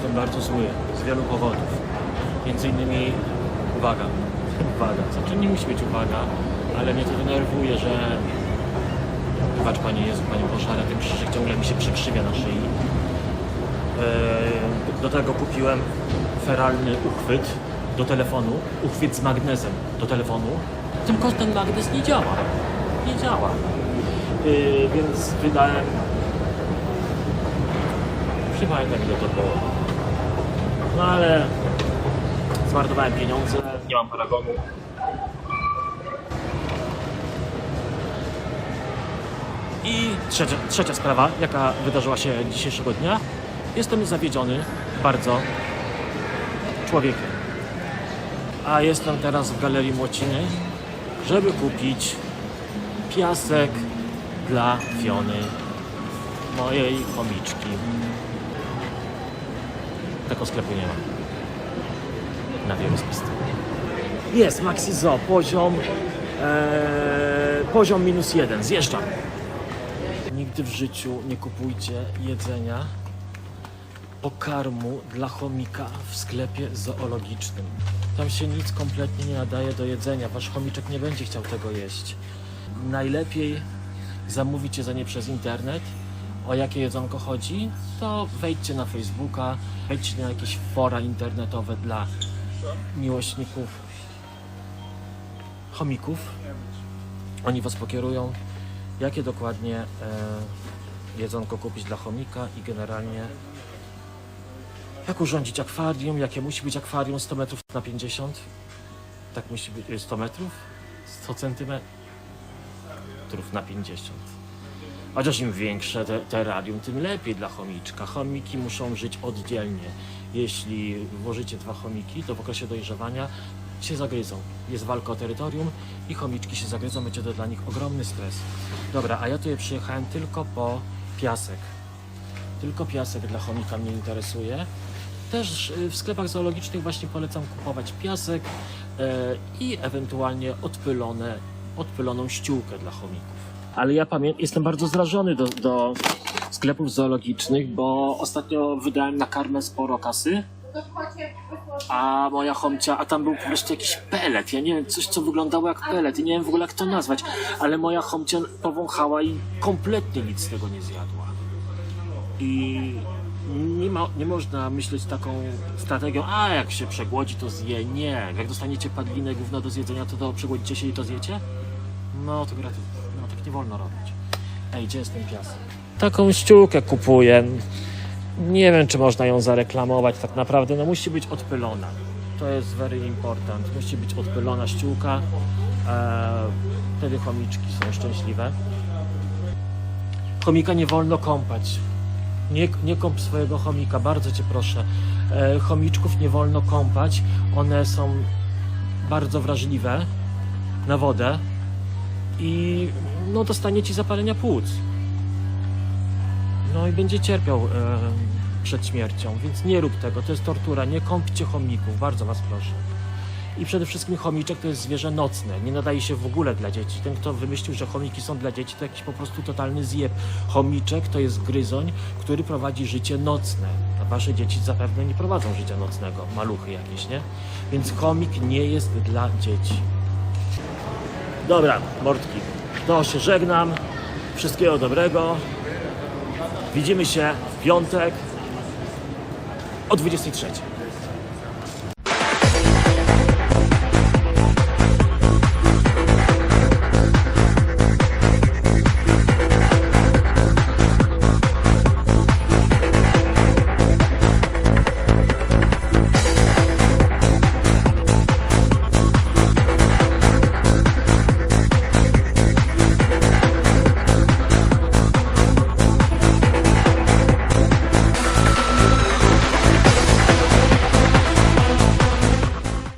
jestem bardzo zły z wielu powodów. Między innymi uwaga, uwaga, znaczy nie musi być uwaga, ale mnie to denerwuje, że wybacz Panie Jezu, Panie Boże, ale ten krzyżyk ciągle mi się przekrzywia na szyi. Eee, Do tego kupiłem feralny uchwyt do telefonu, uchwyt z magnesem do telefonu, tylko ten magnes nie działa. Nie działa. Eee, Więc wydałem nie pamiętam ile to było. No ale zmarnowałem pieniądze, nie mam paragonu. I trzecia, trzecia sprawa, jaka wydarzyła się dzisiejszego dnia. Jestem zawiedziony bardzo człowiekiem. A jestem teraz w Galerii Młociny, żeby kupić piasek dla Fiony, mojej chomiczki. Tego sklepu nie ma. Na wielu spustach. Jest Maxi Zoo, poziom, e, poziom minus jeden. Zjeżdżam. Nigdy w życiu nie kupujcie jedzenia, pokarmu dla chomika w sklepie zoologicznym. Tam się nic kompletnie nie nadaje do jedzenia. Wasz chomiczek nie będzie chciał tego jeść. Najlepiej zamówić jedzenie przez internet. O jakie jedzonko chodzi, to wejdźcie na Facebooka, wejdźcie na jakieś fora internetowe dla miłośników chomików. Oni was pokierują, jakie dokładnie e, jedzonko kupić dla chomika i generalnie jak urządzić akwarium, jakie musi być akwarium 100 metrów na 50. Tak musi być e, 100 metrów, 100 centymetrów na 50. Chociaż im większe te, terrarium, tym lepiej dla chomiczka. Chomiki muszą żyć oddzielnie. Jeśli włożycie dwa chomiki, to w okresie dojrzewania się zagryzą. Jest walka o terytorium i chomiczki się zagryzą, będzie to dla nich ogromny stres. Dobra, a ja tutaj przyjechałem tylko po piasek. Tylko piasek dla chomika mnie interesuje. Też y, w sklepach zoologicznych właśnie polecam kupować piasek e, i ewentualnie odpylone, odpyloną ściółkę dla chomików. Ale ja pamiętam, jestem bardzo zrażony do, do sklepów zoologicznych, bo ostatnio wydałem na karmę sporo kasy, a moja chomcia, a tam był po prostu jakiś pelet, ja nie wiem, coś co wyglądało jak pelet. I nie wiem w ogóle jak to nazwać, ale moja chomcia powąchała i kompletnie nic z tego nie zjadła. I nie, ma, nie można myśleć taką strategią, a jak się przegłodzi to zje, nie, jak dostaniecie padlinę gówno do zjedzenia, to, to przegłodzicie się i to zjecie? No to gra, tak nie wolno robić. Ej, gdzie jest ten piasek? Taką ściółkę kupuję. Nie wiem, czy można ją zareklamować tak naprawdę. No musi być odpylona. To jest very important. Musi być odpylona ściółka. Eee, chomiczki są szczęśliwe. Chomika nie wolno kąpać. Nie, nie kąp swojego chomika, bardzo cię proszę. E, chomiczków nie wolno kąpać. One są bardzo wrażliwe na wodę i no, dostanie ci zapalenia płuc. No i będzie cierpiał e, przed śmiercią, więc nie rób tego, to jest tortura, nie kąpcie chomików, bardzo was proszę. I przede wszystkim chomiczek to jest zwierzę nocne, nie nadaje się w ogóle dla dzieci. Ten, kto wymyślił, że chomiki są dla dzieci, to jakiś po prostu totalny zjeb. Chomiczek to jest gryzoń, który prowadzi życie nocne. A wasze dzieci zapewne nie prowadzą życia nocnego, maluchy jakieś, nie? Więc chomik nie jest dla dzieci. Dobra, mordki, to się żegnam. Wszystkiego dobrego. Widzimy się w piątek o 23.